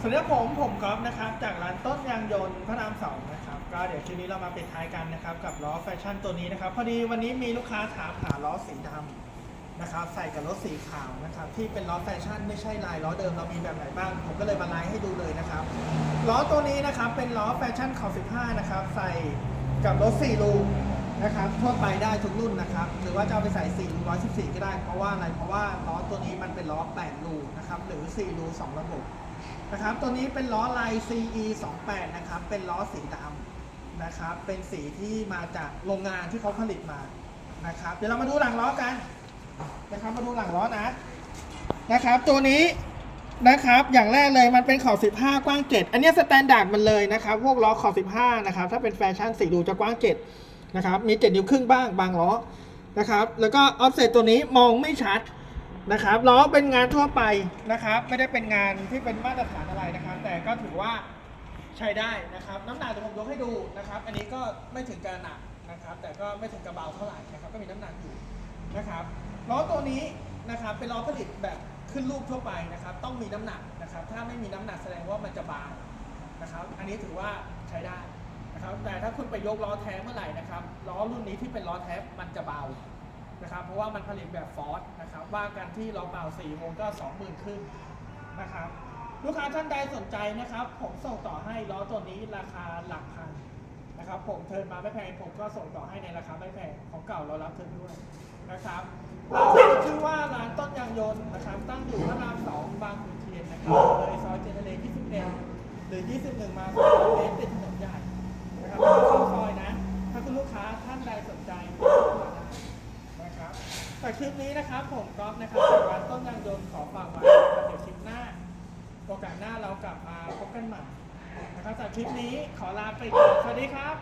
สวัสดีครับผมผมก๊อฟนะครับจากร้านต้นยางยนต์พระรามสองนะครับก็เดี๋ยวทีนี้เรามาปิดท้ายกันนะครับกับล้อแฟชั่นตัวนี้นะครับพอดีวันนี้มีลูกค้าถามหาล้อสีดำนะครับใส่กับรถสีขาวนะครับที่เป็นล้อแฟชั่นไม่ใช่ลายล้อเดิมเรามีแบบไหนบ้าง ผมก็เลยมาไลฟ์ให้ดูเลยนะครับล้อตัวนี้นะครับเป็นล้อแฟชั่นขอบ15นะครับใส่กับรถ4ลูนะครับทั่วไปได้ทุกรุ่นนะครับหรือว่าจะเอาไปใส่4ลู114 ก็ได้ เพราะว่าอะไรเพราะว่าล้อตัวนี้มันเป็นล้อ8ลูนะครับหรือ4ลู2ระบบ นะครับ ตัวนี้เป็นล้อลาย CE 28นะครับ เป็นล้อสีดำนะครับ เป็นสีที่มาจากโรงงานที่เขาผลิตมานะครับ เดี๋ยวเรามาดูหลังล้อกันนะครับ มาดูหลังล้อนะนะครับ ตัวนี้นะครับ อย่างแรกเลยมันเป็นขอบ 15 กว้าง 7 อันนี้สแตนดาร์ดมันเลยนะครับ พวกล้อขอบ 15 นะครับ ถ้าเป็นแฟชั่นสีดูจะกว้าง 7 นะครับ มี 7 นิ้วครึ่งบ้างบางล้อนะครับ แล้วก็ออฟเซตตัวนี้มองไม่ชัด นะครับล้อเป็นงานทั่วไปนะครับ ไม่ได้เป็นงานที่เป็นมาตรฐานอะไรนะครับ แต่ก็ถือว่าใช้ได้นะครับ น้ำหนักเดี๋ยวผมยกให้ดูนะครับ อันนี้ก็ไม่ถึงกระหนักนะครับ แต่ก็ไม่ถึงกระเบาเท่าไหร่นะครับ ก็มีน้ำหนักอยู่นะครับล้อตัวนี้นะครับเป็นล้อผลิตแบบขึ้นรูปทั่วไปนะครับ ต้องมีน้ำหนักนะครับ ถ้าไม่มีน้ำหนักแสดงว่ามันจะบางนะครับ อันนี้ถือว่าใช้ได้นะครับ แต่ถ้าคุณไปยกล้อแท้เมื่อไหร่นะครับล้อรุ่นนี้ที่เป็นล้อแท้มันจะเบา นะครับเพราะว่ามันผลิตแบบฟอร์สนะครับว่ากันที่เราเป่า4โมงก็ 20,000 ขึ้นนะครับลูกค้าท่านใดสนใจนะครับ ผมส่งต่อให้ล้อตัวนี้ราคาหลักพันนะครับผมเทินมาไม่แพงผมก็ส่งต่อให้ในราคาไม่แพงของเก่าเรารับเทินด้วยนะครับร้านชื่อว่าร้านต้นยางยนต์นะครับตั้งอยู่พระรามสองบางขุนเทียนนะครับเลยซอยเจเนเร21หรือ 21 มาซอยเมตรติดถนนใหญ่นะครับเข้าซอยนะ ถ้าคุณลูกค้าท่านใดสนใจติดต่อมาได้ นะครับ แต่คลิปนี้นะครับ ผมก๊อฟนะครับจากร้านต้นยางยนต์ขอฝากไว้นะครับเดี๋ยวคลิปหน้า โอกาสหน้าเรากลับมาพบกันใหม่นะครับจากคลิปนี้ขอลาไปก่อนสวัสดีครับ